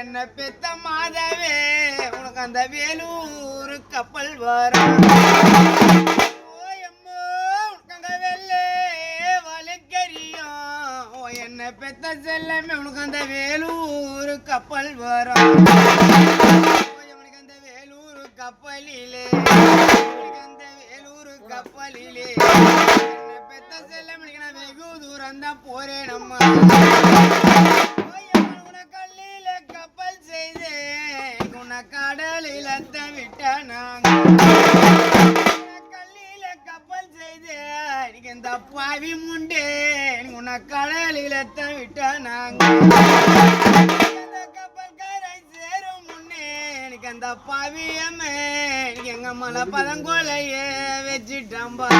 என்ன பெத்த மாதவே? உனக்கு அந்த வேலூர் கப்பல் வரும் உன்னை பெத்த செல்லமே உனக்கு அந்த வேலூர் கப்பல் வரும். உனக்கு அந்த வேலூர் கப்பலிலே. உனக்கு அந்த வேலூர் கப்பலிலே. உன்னை பெத்த செல்லம் எனக்கு நான் வெகு தூரம் தான் போறேன் நம்ம கல்லில கப்பல் செய்து உன கடலில விட்ட நாங்கள் தப்பாவி இந்த முண்டே உன்னை கடலில விட்ட நாங்க. இந்த சேரும் முன்னே எனக்கு அந்த பாவியமே. எனக்கு எங்க மலை பதங்கொலையே வச்சுட்டம்பா.